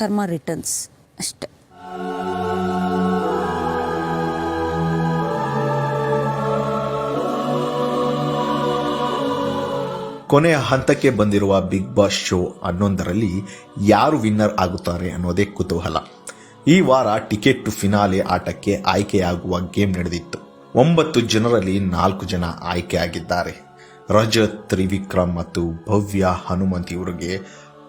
ಕರ್ಮ ರಿಟರ್ನ್ಸ್ ಅಷ್ಟೆ. ಕೊನೆಯ ಹಂತಕ್ಕೆ ಬಂದಿರುವ ಬಿಗ್ ಬಾಸ್ ಶೋ ಹನ್ನೊಂದರಲ್ಲಿ ಯಾರು ವಿನ್ನರ್ ಆಗುತ್ತಾರೆ ಅನ್ನೋದೇ ಕುತೂಹಲ. ಈ ವಾರ ಟಿಕೆಟ್ ಟು ಫಿನಾಲೆ ಆಟಕ್ಕೆ ಆಯ್ಕೆಯಾಗುವ ಗೇಮ್ ನಡೆದಿತ್ತು. ಒಂಬತ್ತು ಜನರಲ್ಲಿ ನಾಲ್ಕು ಜನ ಆಯ್ಕೆಯಾಗಿದ್ದಾರೆ. ರಜತ್, ತ್ರಿವಿಕ್ರಮ್ ಮತ್ತು ಭವ್ಯ ಹನುಮಂತ್ ಇವರಿಗೆ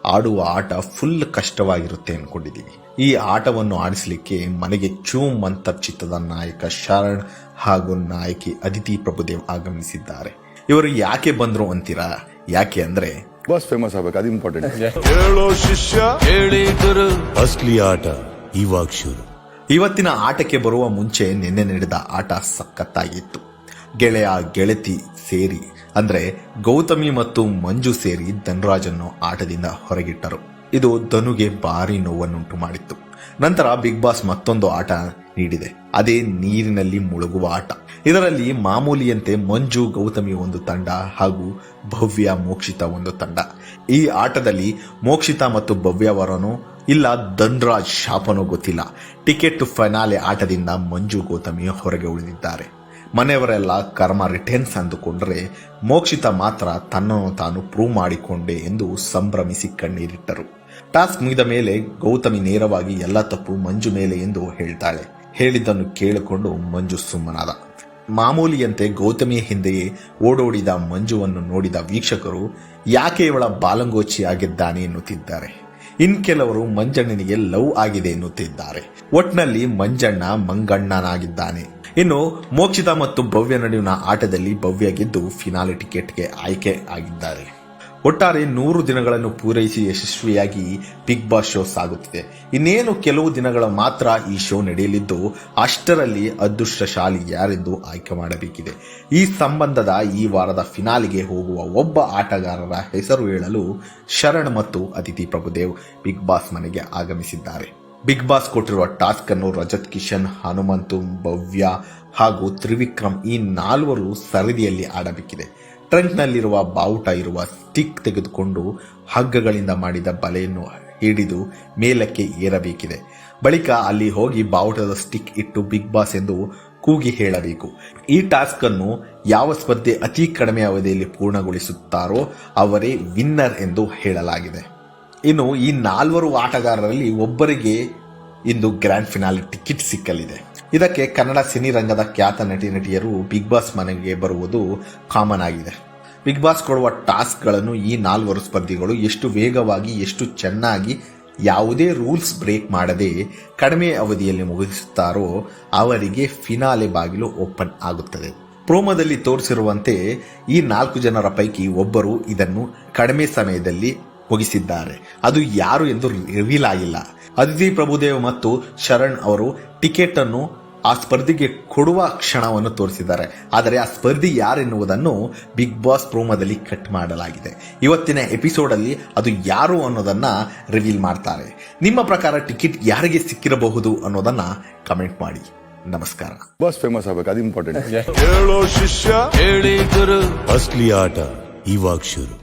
ಆಡುವ ಆಟ ಫುಲ್ ಕಷ್ಟವಾಗಿರುತ್ತೆ ಅನ್ಕೊಂಡಿದ್ದೀವಿ ಈ ಆಟವನ್ನು ಆಡಿಸಲಿಕ್ಕೆ ಮನೆಗೆ ಚೂಮ್ ಮಂತರ್ ಚಿತ್ರದ ನಾಯಕ ಶರಣ್ ಹಾಗೂ ನಾಯಕಿ ಅದಿತಿ ಪ್ರಭುದೇವ್ ಆಗಮಿಸಿದ್ದಾರೆ. ಇವರು ಯಾಕೆ ಬಂದ್ರು ಅಂತೀರಾ? ಯಾಕೆ ಅಂದ್ರೆ ಬಸ್ ಫೇಮಸ್ ಆಗ್ಬೇಕು ಅದು ಇಂಪಾರ್ಟೆಂಟ್ ಹೇಳೋ ಶಿಷ್ಯ ಅಸ್ಲಿ ಆಟ ಇವಾಗ ಶುರು. ಇವತ್ತಿನ ಆಟಕ್ಕೆ ಬರುವ ಮುಂಚೆ ನಿನ್ನೆ ನಡೆದ ಆಟ ಸಖತ್ತಾಗಿತ್ತು. ಗೆಳೆಯ ಗೆಳತಿ ಸೇರಿ ಅಂದ್ರೆ ಗೌತಮಿ ಮತ್ತು ಮಂಜು ಸೇರಿ ಧನ್ರಾಜನ್ನು ಆಟದಿಂದ ಹೊರಗಿಟ್ಟರು. ಇದು ಧನುಗೆ ಭಾರಿ ನೋವನ್ನುಂಟು ಮಾಡಿತ್ತು. ನಂತರ ಬಿಗ್ ಬಾಸ್ ಮತ್ತೊಂದು ಆಟ ನೀಡಿದೆ. ಅದೇ ನೀರಿನಲ್ಲಿ ಮುಳುಗುವ ಆಟ. ಇದರಲ್ಲಿ ಮಾಮೂಲಿಯಂತೆ ಮಂಜು, ಗೌತಮಿ ಒಂದು ತಂಡ ಹಾಗೂ ಭವ್ಯ ಮೋಕ್ಷಿತ ಒಂದು ತಂಡ. ಈ ಆಟದಲ್ಲಿ ಮೋಕ್ಷಿತ ಮತ್ತು ಭವ್ಯವರನು ಇಲ್ಲ ಧನ್ರಾಜ್ ಶಾಪನೋ ಗೊತ್ತಿಲ್ಲ. ಟಿಕೆಟ್ ಫೈನಾಲೆ ಆಟದಿಂದ ಮಂಜು, ಗೌತಮಿ ಹೊರಗೆ ಉಳಿದಿದ್ದಾರೆ. ಮನೆಯವರೆಲ್ಲ ಕರ್ಮ ರಿಟರ್ನ್ಸ್ ಅಂದುಕೊಂಡರೆ ಮೋಕ್ಷಿತ ಮಾತ್ರ ತನ್ನನ್ನು ತಾನು ಪ್ರೂವ್ ಮಾಡಿಕೊಂಡೆ ಎಂದು ಸಂಭ್ರಮಿಸಿ ಕಣ್ಣೀರಿಟ್ಟರು. ಟಾಸ್ಕ್ ಮುಗಿದ ಮೇಲೆ ಗೌತಮಿ ನೇರವಾಗಿ ಎಲ್ಲ ತಪ್ಪು ಮಂಜು ಮೇಲೆ ಎಂದು ಹೇಳ್ತಾಳೆ. ಹೇಳಿದ್ದನ್ನು ಕೇಳಿಕೊಂಡು ಮಂಜು ಸುಮ್ಮನಾದ. ಮಾಮೂಲಿಯಂತೆ ಗೌತಮಿಯ ಹಿಂದೆಯೇ ಓಡೋಡಿದ ಮಂಜುವನ್ನು ನೋಡಿದ ವೀಕ್ಷಕರು, ಯಾಕೆ ಇವಳ ಬಾಲಂಗೋಚಿ ಆಗಿದ್ದಾನೆ? ಎನ್ನುತ್ತಿದ್ದಾರೆ. ಇನ್ ಕೆಲವರು ಮಂಜಣ್ಣನಿಗೆ ಲವ್ ಆಗಿದೆ ಎನ್ನುತ್ತಿದ್ದಾರೆ. ಒಟ್ನಲ್ಲಿ ಮಂಜಣ್ಣ ಮಂಗಣ್ಣನಾಗಿದ್ದಾನೆ. ಇನ್ನು ಮೋಕ್ಷಿತ ಮತ್ತು ಭವ್ಯ ನಡುವಿನ ಆಟದಲ್ಲಿ ಭವ್ಯ ಗೆದ್ದು ಫಿನಾಲೆ ಟಿಕೆಟ್ಗೆ ಆಯ್ಕೆ ಆಗಿದ್ದಾರೆ. ಒಟ್ಟಾರೆ ನೂರು ದಿನಗಳನ್ನು ಪೂರೈಸಿ ಯಶಸ್ವಿಯಾಗಿ ಬಿಗ್ ಬಾಸ್ ಶೋ ಸಾಗುತ್ತಿದೆ. ಇನ್ನೇನು ಕೆಲವು ದಿನಗಳ ಮಾತ್ರ ಈ ಶೋ ನಡೆಯಲಿದ್ದು, ಅಷ್ಟರಲ್ಲಿ ಅದೃಷ್ಟಶಾಲಿ ಯಾರೆಂದು ಆಯ್ಕೆ ಮಾಡಬೇಕಿದೆ. ಈ ಸಂಬಂಧದ ಈ ವಾರದ ಫಿನಾಲಿಗೆ ಹೋಗುವ ಒಬ್ಬ ಆಟಗಾರರ ಹೆಸರು ಹೇಳಲು ಶರಣ್ ಮತ್ತು ಅತಿಥಿ ಪ್ರಭುದೇವ್ ಬಿಗ್ ಬಾಸ್ ಮನೆಗೆ ಆಗಮಿಸಿದ್ದಾರೆ. ಬಿಗ್ ಬಾಸ್ ಕೊಟ್ಟಿರುವ ಟಾಸ್ಕ್ ಅನ್ನು ರಜತ್, ಕಿಶನ್, ಹನುಮಂತು, ಭವ್ಯ ಹಾಗೂ ತ್ರಿವಿಕ್ರಮ್ ಈ ನಾಲ್ವರು ಸರದಿಯಲ್ಲಿ ಆಡಬೇಕಿದೆ. ಟ್ರಂಕ್ನಲ್ಲಿರುವ ಬಾವುಟ ಇರುವ ಸ್ಟಿಕ್ ತೆಗೆದುಕೊಂಡು ಹಗ್ಗಗಳಿಂದ ಮಾಡಿದ ಬಲೆಯನ್ನು ಹಿಡಿದು ಮೇಲಕ್ಕೆ ಏರಬೇಕಿದೆ. ಬಳಿಕ ಅಲ್ಲಿ ಹೋಗಿ ಬಾವುಟದ ಸ್ಟಿಕ್ ಇಟ್ಟು ಬಿಗ್ ಬಾಸ್ ಎಂದು ಕೂಗಿ ಹೇಳಬೇಕು. ಈ ಟಾಸ್ಕ್ ಅನ್ನು ಯಾವ ಸ್ಪರ್ಧೆ ಅತಿ ಕಡಿಮೆ ಅವಧಿಯಲ್ಲಿ ಪೂರ್ಣಗೊಳಿಸುತ್ತಾರೋ ಅವರೇ ವಿನ್ನರ್ ಎಂದು ಹೇಳಲಾಗಿದೆ. ಇನ್ನು ಈ ನಾಲ್ವರು ಆಟಗಾರರಲ್ಲಿ ಒಬ್ಬರಿಗೆ ಇಂದು ಗ್ರ್ಯಾಂಡ್ ಫಿನಾಲೆ ಟಿಕೆಟ್ ಸಿಕ್ಕಲಿದೆ. ಇದಕ್ಕೆ ಕನ್ನಡ ಸಿನಿರಂಗದ ಖ್ಯಾತ ನಟಿ ನಟಿಯರು ಬಿಗ್ ಬಾಸ್ ಮನೆಗೆ ಬರುವುದು ಕಾಮನ್ ಆಗಿದೆ. ಬಿಗ್ ಬಾಸ್ ಕೊಡುವ ಟಾಸ್ಕ್ಗಳನ್ನು ಈ ನಾಲ್ವರು ಸ್ಪರ್ಧಿಗಳು ಎಷ್ಟು ವೇಗವಾಗಿ, ಎಷ್ಟು ಚೆನ್ನಾಗಿ, ಯಾವುದೇ ರೂಲ್ಸ್ ಬ್ರೇಕ್ ಮಾಡದೆ ಕಡಿಮೆ ಅವಧಿಯಲ್ಲಿ ಮುಗಿಸುತ್ತಾರೋ ಅವರಿಗೆ ಫಿನಾಲೆ ಬಾಗಿಲು ಓಪನ್ ಆಗುತ್ತದೆ. ಪ್ರೋಮೋದಲ್ಲಿ ತೋರಿಸಿರುವಂತೆ ಈ ನಾಲ್ಕು ಜನರ ಪೈಕಿ ಒಬ್ಬರು ಇದನ್ನು ಕಡಿಮೆ ಸಮಯದಲ್ಲಿ ಮುಗಿಸಿದ್ದಾರೆ ಅದು ಯಾರು ಎಂದು ರಿವೀಲ್ ಆಗಿಲ್ಲ ಅದಿತಿ ಪ್ರಭುದೇವ್ ಮತ್ತು ಶರಣ್ ಅವರು ಟಿಕೆಟ್ ಅನ್ನು ಆ ಸ್ಪರ್ಧಿಗೆ ಕೊಡುವ ಕ್ಷಣವನ್ನು ತೋರಿಸಿದ್ದಾರೆ. ಆದರೆ ಆ ಸ್ಪರ್ಧಿ ಯಾರೆನ್ನುವುದನ್ನು ಬಿಗ್ ಬಾಸ್ ಪ್ರೋಮದಲ್ಲಿ ಕಟ್ ಮಾಡಲಾಗಿದೆ. ಇವತ್ತಿನ ಎಪಿಸೋಡ್ ಅಲ್ಲಿ ಅದು ಯಾರು ಅನ್ನೋದನ್ನ ರಿವೀಲ್ ಮಾಡ್ತಾರೆ. ನಿಮ್ಮ ಪ್ರಕಾರ ಟಿಕೆಟ್ ಯಾರಿಗೆ ಸಿಕ್ಕಿರಬಹುದು ಅನ್ನೋದನ್ನ ಕಮೆಂಟ್ ಮಾಡಿ. ನಮಸ್ಕಾರ. ಬಾಸ್ ಫೇಮಸ್ ಆಗಬೇಕು ಅದು ಇಂಪಾರ್ಟೆಂಟ್ ಹೇಳೋ ಶಿಷ್ಯ ಹೇಳಿ ಗುರು. ಅಸ್ಲಿ ಆಟ ಇವಾಗ ಶುರು.